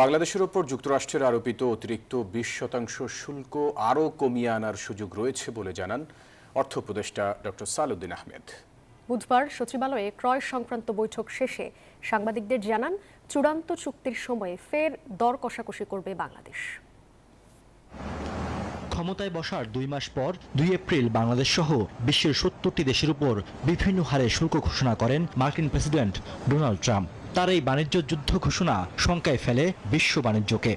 বাংলাদেশের ওপর যুক্তরাষ্ট্রের আরোপিত অতিরিক্ত বিশ শতাংশ শুল্ক আরও কমিয়ে আনার সুযোগ রয়েছে বলে জানান অর্থ উপদেষ্টা ডক্টর সালউদ্দিন আহমেদ। বুধবার সচিবালয়ে ক্রয় সংক্রান্ত বৈঠক শেষে সাংবাদিকদের জানান, চূড়ান্ত চুক্তির সময়ে ফের দর কষাকষি করবে বাংলাদেশ। ক্ষমতায় বসার দুই মাস পর দুই এপ্রিল বাংলাদেশ সহ বিশ্বের সত্তরটি দেশের উপর বিভিন্ন হারে শুল্ক ঘোষণা করেন মার্কিন প্রেসিডেন্ট ডোনাল্ড ট্রাম্প। তার এই বাণিজ্য যুদ্ধ ঘোষণা শঙ্কায় ফেলে বিশ্ব বাণিজ্যকে।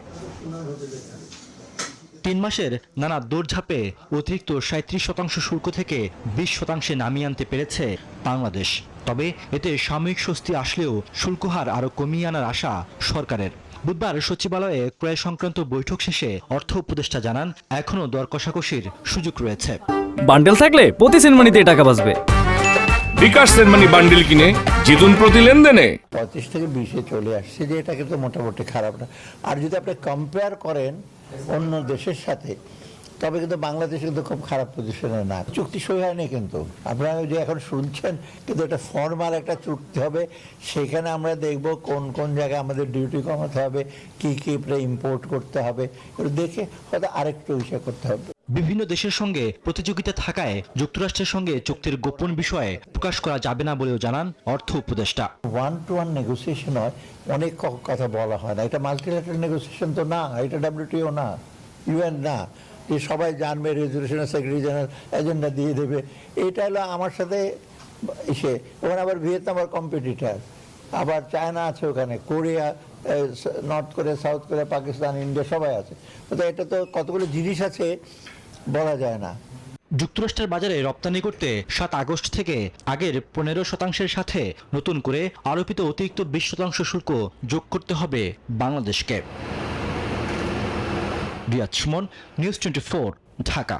তিন মাসের নানা দৌড়ঝাঁপে অতিরিক্ত সাঁত্রিশ শতাংশ শুল্ক থেকে বিশ শতাংশে নামিয়ে আনতে পেরেছে বাংলাদেশ। তবে এতে সাময়িক স্বস্তি আসলেও শুল্ক হার আরও কমিয়ে আনার আশা সরকারের। বুধবার সচিবালয়ে ক্রয় সংক্রান্ত বৈঠক শেষে অর্থ উপদেষ্টা জানান এখনও দর কষাকষির সুযোগ রয়েছে। বান্ডেল থাকলে প্রতি সেনমানিতে টাকা বাঁচবে। বিকাশ সেনমানি বান্ডেল কিনে জিতুন প্রতি লেনদেনে। পঁচিশ থেকে বিশে চলে আসছে যে এটা কিন্তু মোটামুটি খারাপ না। আর যদি আপনি কম্পেয়ার করেন অন্য দেশের সাথে তবে কিন্তু বাংলাদেশ কিন্তু খুব খারাপ পজিশনে না। চুক্তি সই হয়নি কিন্তু। আপনারা যে এখন শুনছেন কিন্তু এটা ফর্মাল একটা চুক্তি হবে। সেখানে আমরা দেখব কোন কোন জায়গায় আমাদের ডিউটি কমাতে হবে কি কি ইম্পোর্ট করতে হবে। দেখে হয়তো আরেকটু বিষয় করতে হবে। বিভিন্ন দেশের সঙ্গে প্রতিযোগিতা থাকায় যুক্তরাষ্ট্রের সঙ্গে চুক্তির গোপন বিষয়ে প্রকাশ করা যাবে না বলেও জানান অর্থ উপদেষ্টা। ওয়ান টু ওয়ান নেগোসিয়েশন হয় অনেক কথা বলা হয় না। এটা মাল্টিল্যাটারাল নেগোসিয়েশন তো না এটা ডাব্লিউটিও না ইউএন না। যে সবাই জানবে রেজলিউশনের সেক্রেটারি জেনারেল এজেন্ডা দিয়ে দেবে। এটা হলো আমার সাথে এসে ওখানে আবার ভিয়েতনাম আর কম্পিটিটার আবার চায়না আছে ওখানে Korea north Korea south Korea Pakistan India সবাই আছে। তো এটা তো কতগুলো জিনিস আছে বলা যায় না। যুক্তরাষ্ট্রের বাজারে রপ্তানি করতে সাত আগস্ট থেকে আগের পনেরো শতাংশের সাথে নতুন করে আরোপিত অতিরিক্ত বিশ শতাংশ শুল্ক যোগ করতে হবে বাংলাদেশকে। Riaz Sumon news twenty Dhaka.